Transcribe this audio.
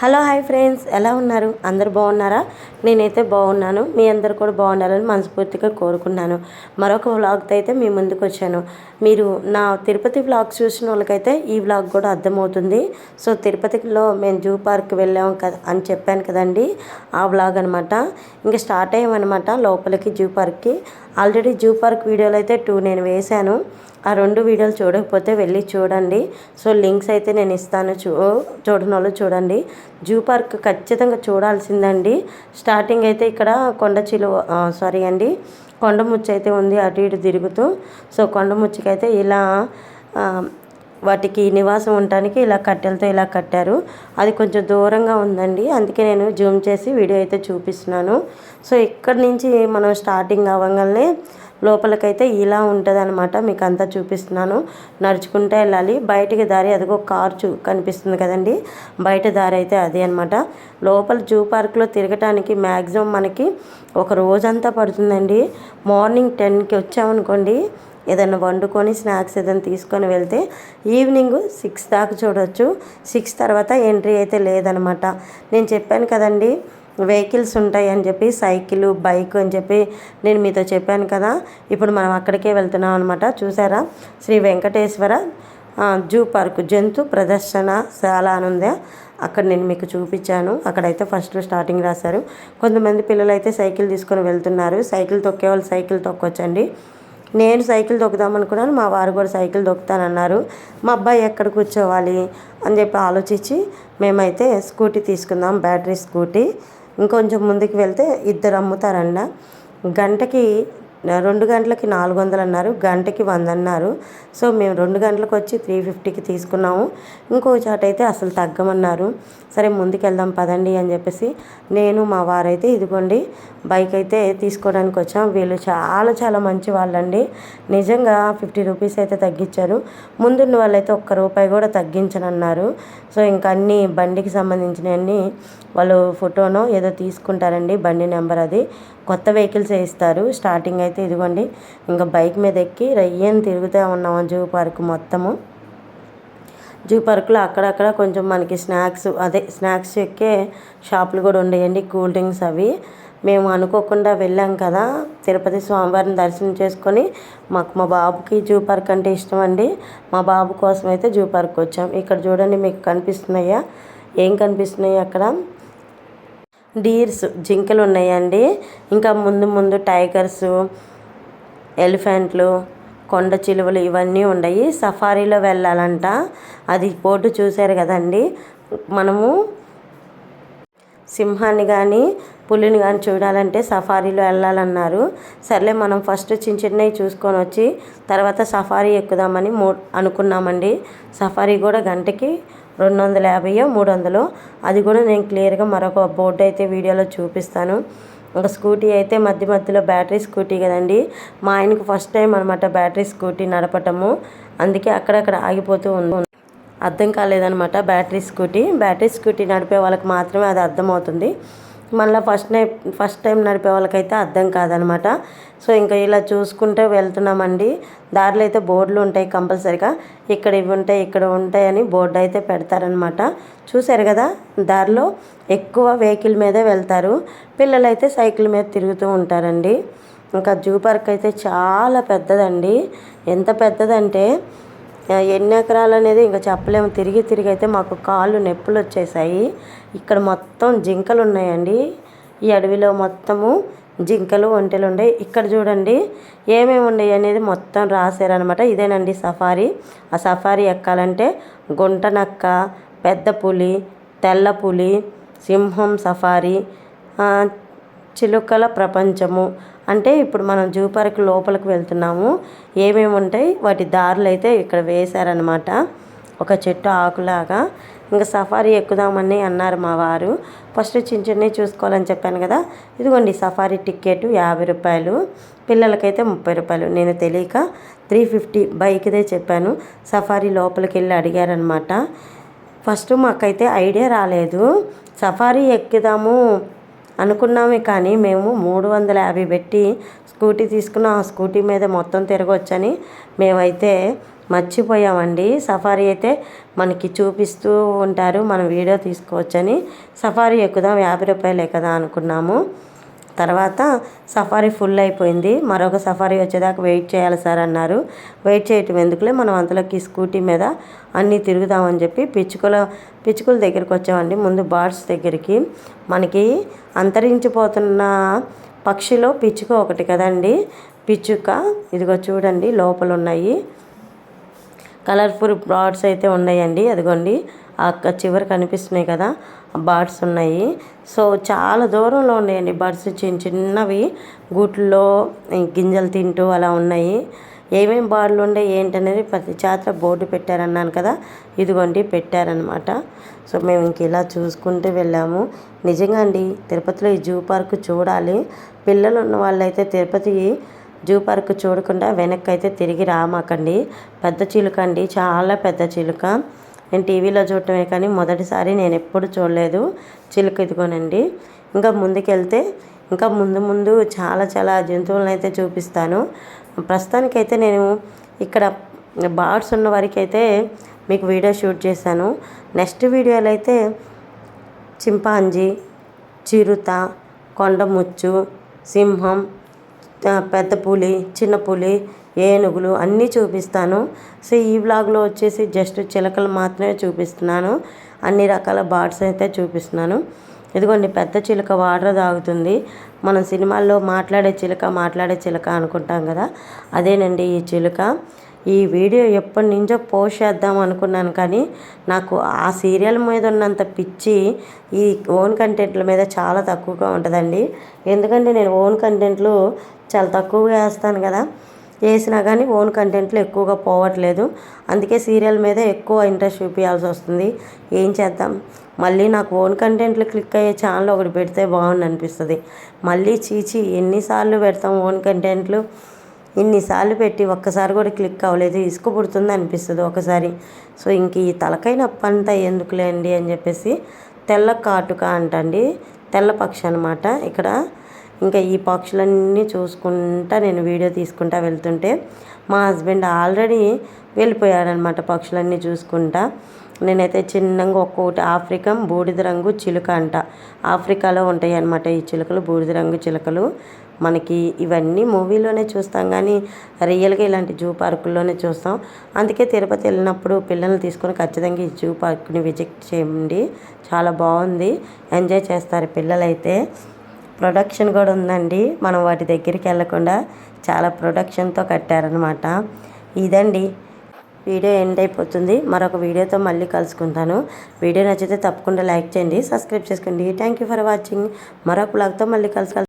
Hello hi friends. ఎలా ఉన్నారు? అందరు బాగున్నారా? నేనైతే బాగున్నాను. మీ అందరు కూడా బాగుండాలని మనస్ఫూర్తిగా కోరుకున్నాను. మరొక వ్లాగ్తో అయితే మీ ముందుకు వచ్చాను. మీరు నా తిరుపతి వ్లాగ్ చూసిన వాళ్ళకైతే ఈ వ్లాగ్ కూడా అర్థమవుతుంది. సో తిరుపతిలో మేము జూ పార్క్ వెళ్ళాము కదా అని చెప్పాను కదండి. ఆ వ్లాగ్ అనమాట ఇంకా స్టార్ట్ అయ్యామన్నమాట లోపలికి జూ పార్క్కి. ఆల్రెడీ జూ పార్క్ వీడియోలు అయితే టూ నేను వేశాను. ఆ రెండు వీడియోలు చూడకపోతే వెళ్ళి చూడండి. సో లింక్స్ అయితే నేను ఇస్తాను చూ చూడని వాళ్ళు చూడండి. జూ పార్క్ ఖచ్చితంగా చూడాల్సిందండి. స్టార్టింగ్ అయితే ఇక్కడ కొండ చిలువ సారీ అండి కొండ ముచ్చు అయితే ఉంది అటు ఇటు తిరుగుతూ. సో కొండ ముచ్చుకైతే ఇలా వాటికి నివాసం ఉండటానికి ఇలా కట్టెలతో ఇలా కట్టారు. అది కొంచెం దూరంగా ఉందండి. అందుకే నేను జూమ్ చేసి వీడియో అయితే చూపిస్తున్నాను. సో ఇక్కడ నుంచి మనం స్టార్టింగ్ అవ్వగానే లోపలికైతే ఇలా ఉంటుంది అనమాట మీకు అంతా చూపిస్తున్నాను. నడుచుకుంటే వెళ్ళాలి. బయటికి దారి అదిగో కార్ చూ కనిపిస్తుంది కదండి. బయట దారి అయితే అదే అనమాట లోపల జూ పార్క్లో తిరగటానికి మ్యాక్సిమం మనకి ఒక రోజంతా పడుతుందండి. మార్నింగ్ టెన్కి వచ్చామనుకోండి ఏదైనా వండుకొని స్నాక్స్ ఏదైనా తీసుకొని వెళ్తే ఈవినింగ్ సిక్స్ దాకా చూడవచ్చు సిక్స్ తర్వాత ఎంట్రీ అయితే లేదనమాట నేను చెప్పాను కదండి వెహికల్స్ ఉంటాయి అని చెప్పి సైకిల్ బైక్ అని చెప్పి నేను మీతో చెప్పాను కదా. ఇప్పుడు మనం అక్కడికే వెళ్తున్నాం అనమాట చూసారా? శ్రీ వెంకటేశ్వర జూ పార్క్ జంతు ప్రదర్శనశాల అని ఉంది? అక్కడ నేను మీకు చూపించాను. అక్కడైతే ఫస్ట్ స్టార్టింగ్ రాశారు. కొంతమంది పిల్లలు అయితే సైకిల్ తీసుకొని వెళ్తున్నారు. సైకిల్ తొక్కే వాళ్ళు సైకిల్ తొక్కొచ్చండి. నేను సైకిల్ తొక్కుదామనుకున్నాను మా వారు కూడా సైకిల్ తొక్కుతానన్నారు. మా అబ్బాయి ఎక్కడ కూర్చోవాలి? అని చెప్పి ఆలోచించి మేమైతే స్కూటీ తీసుకుందాం బ్యాటరీ స్కూటీ. ఇంకొంచెం ముందుకు వెళ్తే ఇద్దరు అమ్ముతారంట గంటకి రెండు గంటలకి నాలుగు వందలు అన్నారు గంటకి వంద అన్నారు సో మేము రెండు గంటలకు వచ్చి త్రీ ఫిఫ్టీకి తీసుకున్నాము. ఇంకో చాట్ అయితే అసలు తగ్గమన్నారు. సరే ముందుకెళ్దాం పదండి అని చెప్పేసి నేను మా వారైతే ఇదిగోండి బైక్ అయితే తీసుకోవడానికి వచ్చాం. వీళ్ళు చాలా చాలా మంచి వాళ్ళండి. నిజంగా ఫిఫ్టీ రూపీస్ అయితే తగ్గించారు. ముందున్న వాళ్ళైతే ఒక్క రూపాయి కూడా తగ్గించనన్నారు. సో ఇంకా అన్ని బండికి సంబంధించినవన్నీ వాళ్ళు ఫోటోనో ఏదో తీసుకుంటారండి బండి నెంబర్ అది. కొత్త వెహికల్స్ ఇస్తారు స్టార్టింగ్ అయితే ఇదిగోండి ఇంకా బైక్ మీద ఎక్కి రయ్యని తిరుగుతూ ఉన్నాము జూ పార్క్ మొత్తము. జూ పార్క్లో అక్కడక్కడ కొంచెం మనకి స్నాక్స్ అదే స్నాక్స్ ఎక్కే షాపులు కూడా ఉండేయండి కూల్ డ్రింక్స్ అవి. మేము అనుకోకుండా వెళ్ళాం కదా తిరుపతి స్వామివారిని దర్శనం చేసుకొని మాకు మా బాబుకి జూ పార్క్ అంటే ఇష్టం అండి. మా బాబు కోసం అయితే జూ పార్క్ వచ్చాం. ఇక్కడ చూడండి మీకు కనిపిస్తున్నాయా? ఏం కనిపిస్తున్నాయి అక్కడ? డీర్స్ జింకలు ఉన్నాయండి. ఇంకా ముందు ముందు టైగర్స్ ఎలిఫెంట్లు కొండ చిలువలు ఇవన్నీ ఉన్నాయి. సఫారీలో వెళ్ళాలంట. అది పోటు చూశారు కదండి. మనము సింహాన్ని కానీ పులిని కానీ చూడాలంటే సఫారీలో వెళ్ళాలన్నారు. సర్లే మనం ఫస్ట్ చిన్న చిన్నవి చూసుకొని వచ్చి తర్వాత సఫారీ ఎక్కుదామని మూ అనుకున్నామండి. సఫారీ కూడా గంటకి రెండు వందల యాభైయో మూడు వందలు అది కూడా నేను క్లియర్గా మరొక బోర్డు అయితే వీడియోలో చూపిస్తాను. ఒక స్కూటీ అయితే మధ్య మధ్యలో బ్యాటరీ స్కూటీ కదండి? మా ఆయనకు ఫస్ట్ టైం అనమాట బ్యాటరీ స్కూటీ నడపటము. అందుకే అక్కడక్కడ ఆగిపోతూ ఉంది అర్థం కాలేదనమాట బ్యాటరీ స్కూటీ. బ్యాటరీ స్కూటీ నడిపే వాళ్ళకి మాత్రమే అది అర్థమవుతుంది. మళ్ళీ ఫస్ట్ టైం ఫస్ట్ టైం నడిపే వాళ్ళకైతే అర్థం కాదనమాట. సో ఇంకా ఇలా చూసుకుంటే వెళ్తున్నామండి. దారిలో అయితే బోర్డులు ఉంటాయి కంపల్సరిగా. ఇక్కడ ఇవి ఉంటాయి ఇక్కడ ఉంటాయని బోర్డు అయితే పెడతారనమాట. చూశారు కదా? దారిలో ఎక్కువ వెహికల్ మీదే వెళ్తారు. పిల్లలు అయితే సైకిల్ మీద తిరుగుతూ ఉంటారండి. ఇంకా జూ పార్క్ అయితే చాలా పెద్దదండి. ఎంత పెద్దదంటే ఎన్ని ఎకరాలు అనేది ఇంకా చెప్పలేము. తిరిగి తిరిగి అయితే మాకు కాళ్ళు నొప్పులు వచ్చేసాయి. ఇక్కడ మొత్తం జింకలు ఉన్నాయండి. ఈ అడవిలో మొత్తము జింకలు ఒంటెలు ఉన్నాయి ఇక్కడ చూడండి ఏమేమి ఉన్నాయి అనేది మొత్తం రాశారనమాట ఇదేనండి సఫారీ. ఆ సఫారీ ఎక్కాలంటే గుంట నక్క పెద్ద పులి తెల్ల పులి సింహం సఫారీ చిలుకల ప్రపంచము. అంటే ఇప్పుడు మనం జూ పార్క్ లోపలికి వెళ్తున్నాము. ఏమేమి ఉంటాయి? వాటి దారులు అయితే ఇక్కడ వేశారనమాట ఒక చెట్టు ఆకులాగా. ఇంకా సఫారీ ఎక్కుదామని అన్నారు మా వారు. ఫస్ట్ చిన్న చిన్నవి చూసుకోవాలని చెప్పాను కదా. ఇదిగోండి సఫారీ టికెట్ యాభై రూపాయలు. పిల్లలకైతే ముప్పై రూపాయలు. నేను తెలియక త్రీ ఫిఫ్టీ బైక్దే చెప్పాను. సఫారీ లోపలికి వెళ్ళి అడిగారనమాట ఫస్ట్ మాకైతే ఐడియా రాలేదు. సఫారీ ఎక్కుదాము. అనుకున్నామే కానీ మేము మూడు వందల యాభై పెట్టి స్కూటీ తీసుకున్న. ఆ స్కూటీ మీద మొత్తం తిరగొచ్చని మేమైతే మర్చిపోయామండి. సఫారీ అయితే మనకి చూపిస్తూ ఉంటారు. మనం వీడియో తీసుకోవచ్చని సఫారీ ఎక్కుదాం యాభై రూపాయలే కదా అనుకున్నాము. తర్వాత సఫారీ ఫుల్ అయిపోయింది. మరొక సఫారీ వచ్చేదాకా వెయిట్ చేయాలి సార్ అన్నారు. వెయిట్ చేయటం ఎందుకులే? మనం అంతలోకి స్కూటీ మీద అన్నీ తిరుగుదామని చెప్పి పిచ్చుకల పిచ్చుకల దగ్గరికి వచ్చామండి. ముందు బార్డ్స్ దగ్గరికి. మనకి అంతరించిపోతున్న పక్షిలో పిచ్చుక ఒకటి కదండి. పిచ్చుక ఇదిగో చూడండి లోపల ఉన్నాయి కలర్ఫుల్ బ్రాడ్స్ అయితే ఉన్నాయండి. అదిగోండి ఆ చివరి కనిపిస్తున్నాయి కదా. బర్డ్స్ ఉన్నాయి. సో చాలా దూరంలో ఉన్నాయండి బర్డ్స్ చిన్న చిన్నవి. గూట్లో గింజలు తింటూ అలా ఉన్నాయి. ఏమేమి బార్డులు ఉండే ఏంటనేది ప్రతి చాత్ర బోర్డు పెట్టారన్నాను కదా ఇదిగోండి పెట్టారనమాట సో మేము ఇంక ఇలా చూసుకుంటూ వెళ్ళాము. నిజంగా అండి తిరుపతిలో ఈ జూ పార్క్ చూడాలి. పిల్లలు ఉన్న వాళ్ళైతే తిరుపతి జూ పార్క్ చూడకుండా వెనక్కి అయితే తిరిగి రామాకండి. పెద్ద చిలుక అండి చాలా పెద్ద చిలుక. నేను టీవీలో చూడటమే కానీ మొదటిసారి నేను ఎప్పుడు చూడలేదు. చిలుక ఇదిగోనండి. ఇంకా ముందుకెళ్తే ఇంకా ముందు ముందు చాలా చాలా జంతువులను అయితే చూపిస్తాను. ప్రస్తుతానికైతే నేను ఇక్కడ బార్డ్స్ ఉన్న వారికి అయితే మీకు వీడియో షూట్ చేశాను. నెక్స్ట్ వీడియోలో అయితే చింపాంజీ చిరుత కొండముచ్చు సింహం పెద్ద పులి చిన్న పులి ఏనుగులు అన్నీ చూపిస్తాను. సో ఈ బ్లాగ్లో వచ్చేసి జస్ట్ చిలకలు మాత్రమే చూపిస్తున్నాను. అన్ని రకాల బార్డ్స్ అయితే చూపిస్తున్నాను. ఇదిగోండి పెద్ద చిలుక వాటర్ తాగుతుంది. మనం సినిమాల్లో మాట్లాడే చిలుక మాట్లాడే చిలుక అనుకుంటాం కదా? అదేనండి ఈ చిలుక. ఈ వీడియో ఎప్పటి నుంచో పోస్ట్ చేద్దాం అనుకున్నాను కానీ నాకు ఆ సీరియల్ మీద ఉన్నంత పిచ్చి ఈ ఓన్ కంటెంట్ల మీద చాలా తక్కువగా ఉంటుందండి. ఎందుకంటే నేను ఓన్ కంటెంట్లు చాలా తక్కువగా వేస్తాను కదా. చేసినా కానీ ఓన్ కంటెంట్లు ఎక్కువగా పోవట్లేదు. అందుకే సీరియల్ మీద ఎక్కువ ఇంట్రెస్ట్ చూపించాల్సి వస్తుంది. ఏం చేద్దాం? మళ్ళీ నాకు ఓన్ కంటెంట్లు క్లిక్ అయ్యే ఛానల్ ఒకటి పెడితే బాగుంది అనిపిస్తుంది మళ్ళీ చీచి ఎన్నిసార్లు పెడతాం ఓన్ కంటెంట్లు? ఇన్నిసార్లు పెట్టి ఒక్కసారి కూడా క్లిక్ అవ్వలేదు. ఇసుక పుడుతుంది అనిపిస్తుంది ఒకసారి. సో ఇంక ఈ తలకైన అప్పంతా ఎందుకులేండి అని చెప్పేసి తెల్ల కాటుక అంటండి. తెల్ల పక్షి అనమాట ఇక్కడ ఇంకా ఈ పక్షులన్నీ చూసుకుంటా నేను వీడియో తీసుకుంటా వెళ్తుంటే మా హస్బెండ్ ఆల్రెడీ వెళ్ళిపోయాడనమాట పక్షులన్నీ చూసుకుంటా. నేనైతే చిన్నగా ఒక్కొక్కటి ఆఫ్రికన్ బూడిద రంగు చిలుక అంట. ఆఫ్రికాలో ఉంటాయి అనమాట ఈ చిలుకలు బూడిద రంగు చిలుకలు. మనకి ఇవన్నీ మూవీలోనే చూస్తాం కానీ రియల్గా ఇలాంటి జూ పార్కుల్లోనే చూస్తాం. అందుకే తిరుపతి వెళ్ళినప్పుడు పిల్లల్ని తీసుకొని ఖచ్చితంగా ఈ జూ పార్క్ని విజిట్ చేయండి. చాలా బాగుంది. ఎంజాయ్ చేస్తారు పిల్లలైతే. ప్రొడక్షన్ కూడా ఉందండి. మనం వాటి దగ్గరికి వెళ్ళకుండా చాలా ప్రొడక్షన్తో కట్టారనమాట ఇదండి. వీడియో ఎండ్ అయిపోతుంది. మరొక వీడియోతో మళ్ళీ కలుసుకుంటాను. వీడియో నచ్చితే తప్పకుండా లైక్ చేయండి సబ్స్క్రైబ్ చేసుకోండి. థ్యాంక్ యూ ఫర్ వాచింగ్ మరొక బ్లాగ్తో మళ్ళీ కలుసు